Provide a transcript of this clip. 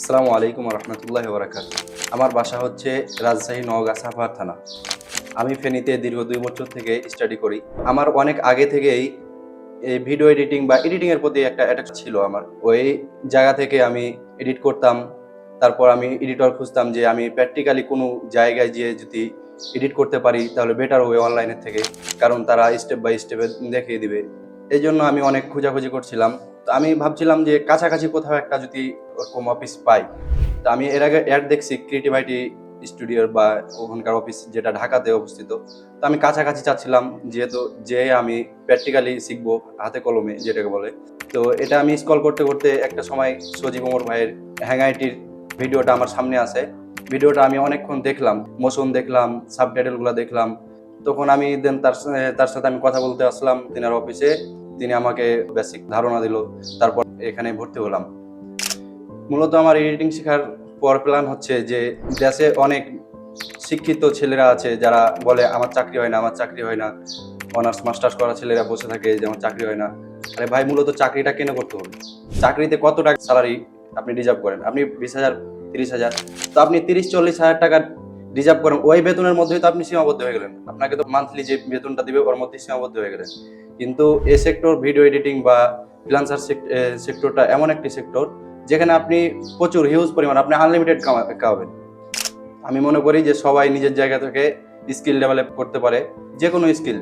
আসসালামু আলাইকুম রহমতুল্লাহ বরাকাত আমার বাসা হচ্ছে রাজশাহী নওগাঁ সাফার থানা। আমি ফেনীতে দীর্ঘ দুই বছর থেকে স্টাডি করি। আমার অনেক আগে থেকেই এই ভিডিও এডিটিং বা এডিটিংয়ের প্রতি একটা অ্যাটাচ ছিল আমার। ওই জায়গা থেকে আমি এডিট করতাম, তারপর আমি এডিটর খুঁজতাম যে আমি প্র্যাকটিক্যালি কোনো জায়গায় গিয়ে যদি এডিট করতে পারি, তাহলে বেটার হবে অনলাইনের থেকে। কারণ তারা স্টেপ বাই স্টেপে দেখিয়ে দিবে। এই জন্য আমি অনেক খোঁজাখুঁজি করছিলাম। তো আমি ভাবছিলাম যে কাছাকাছি কোথাও একটা যদি ওরকম অফিস পাই। তো আমি এর আগে অ্যাড দেখছি ক্রিয়েটিভ আইটি স্টুডিওর বা ওখানকার অফিস যেটা ঢাকাতে অবস্থিত। তো আমি কাছাকাছি চাচ্ছিলাম যেহেতু যে আমি প্র্যাকটিক্যালি শিখব হাতে কলমে যেটাকে বলে। তো এটা আমি স্কল করতে করতে একটা সময় সজীব ওমর ভাইয়ের হ্যাঙ্গাইটির ভিডিওটা আমার সামনে আসে। ভিডিওটা আমি অনেকক্ষণ দেখলাম মোশন দেখলাম সাবটাইটেলগুলো দেখলাম। তখন আমি দেন তার তার সাথে আমি কথা বলতে আসলাম তিনার অফিসে তিনি আমাকে বেসিক ধারণা দিল, তারপর এখানে ভর্তি হলাম। মূলত আমার এডিটিং শেখার পর প্ল্যান হচ্ছে যে, দেশে অনেক শিক্ষিত ছেলেরা আছে যারা বলে, আমার চাকরি হয় না, আমার চাকরি হয় না। অনার্স মাস্টার্স করা ছেলেরা বসে থাকে যে, আমার চাকরি হয় না। আরে ভাই, মূলত চাকরিটা কেন করতে হবে? চাকরিতে কত টাকা স্যালারি আপনি রিজার্ভ করেন? আপনি বিশ হাজার, তিরিশ হাজার। তো আপনি তিরিশ, চল্লিশ হাজার টাকা রিজার্ভ করেন, ওই বেতনের মধ্যেই তো আপনি সীমাবদ্ধ হয়ে গেলেন। আপনাকে তো মান্থলি যে বেতনটা দিবে, ওর মধ্যে সীমাবদ্ধ হয়ে গেলেন। কিন্তু এ সেক্টর ভিডিও এডিটিং বা ফ্রিলান্সার সেক্টরটা এমন একটি সেক্টর যেখানে আপনি প্রচুর হিউজ পরিমাণ, আপনি আনলিমিটেড কামাবেন। আমি মনে করি যে সবাই নিজের জায়গা থেকে স্কিল ডেভেলপ করতে পারে যে কোনো স্কিল